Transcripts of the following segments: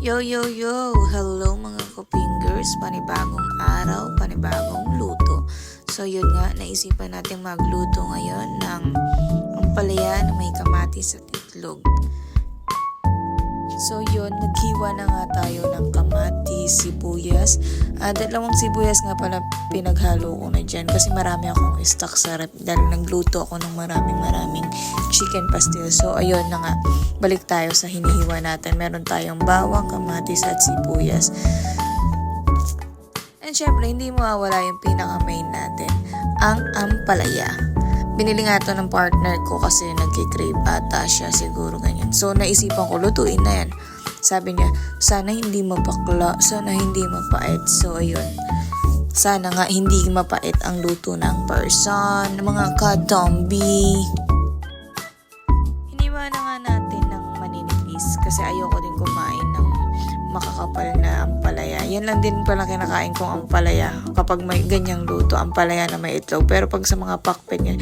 Yo, yo, yo! Hello mga kapingers! Panibagong araw, panibagong luto. So yun nga, naisipan natin magluto ngayon ng ampalaya na may kamatis at itlog. So yun, naghiwa na nga tayo ng kamatis, sibuyas. Ah, dalawang sibuyas nga pala pinaghalo ko na dyan kasi marami akong stock sa rep dahil nagluto ako ng maraming maraming chicken pastil. So ayun na nga, balik tayo sa hinihiwa natin. Meron tayong bawang, kamatis at sibuyas. And syempre, hindi mawawala yung pinaka-main natin, ang ampalaya. Binili nga to ng partner ko kasi nagkikrave ata siya siguro ganyan. So naisipan ko, lutuin na yan. Sabi niya, sana hindi mapakla, sana hindi mapait. So ayun, sana nga hindi mapait ang luto ng person, mga kadombi. Hiniwa na nga natin ng maninipis kasi ayoko din kumain ng makakapal. Yan lang din pala kinakain kong ampalaya kapag may ganyang luto, ampalaya na may itlog. Pero pag sa mga pakpen yan,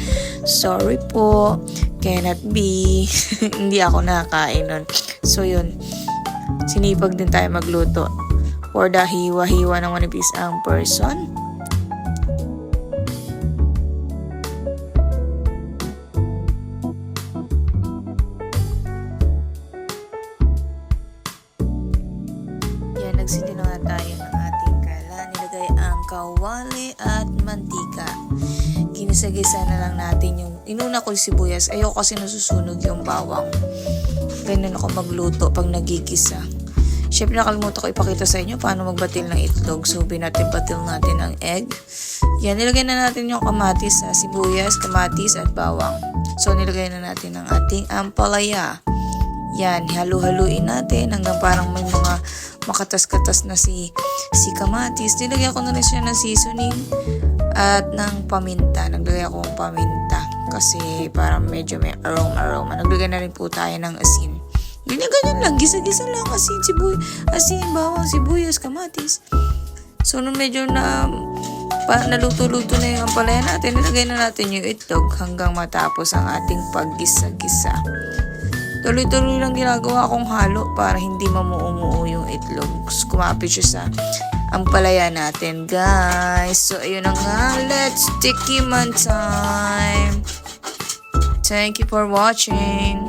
sorry po, cannot be. Hindi ako nakakain nun. So yun, sinipag din tayo magluto. For the hiwa-hiwa ng manipis ang person. Yan, nagsindi na nga tayo ng ating kala. Nilagay ang kawali at mantika. Ginisa-gisa na lang natin yung... Inuna ko yung sibuyas. Ayoko kasi nasusunog yung bawang. Ganun ako magluto pag nagigisa. Siyempre nakalimutan ko ipakita sa inyo paano magbatil ng itlog. So binatil-batil natin ang egg. Yan, nilagay na natin yung kamatis, sa sibuyas, kamatis at bawang. So nilagay na natin ang ating ampalaya. Yan, halu-haluin natin hanggang parang may mga makatas-katas na si, si kamatis. Nilagyan ko na rin siya ng seasoning at ng paminta. Naglagay ako ng paminta kasi parang medyo may aroma-aroma. Naglagay na rin po tayo ng asin. Ganyan-ganyan lang, gisa-gisa lang asin, sibuy, asin, bawang, sibuyas, kamatis. So, nung medyo na pa, naluto-luto na yung ampalaya natin, nilagay na natin yung itlog hanggang matapos ang ating paggisa-gisa. Tuloy-tuloy lang ginagawa kong halo para hindi mamuumuo yung itlog. Kumapit siya sa ampalaya natin, guys. So, ayun na nga. Let's tiki man time. Thank you for watching.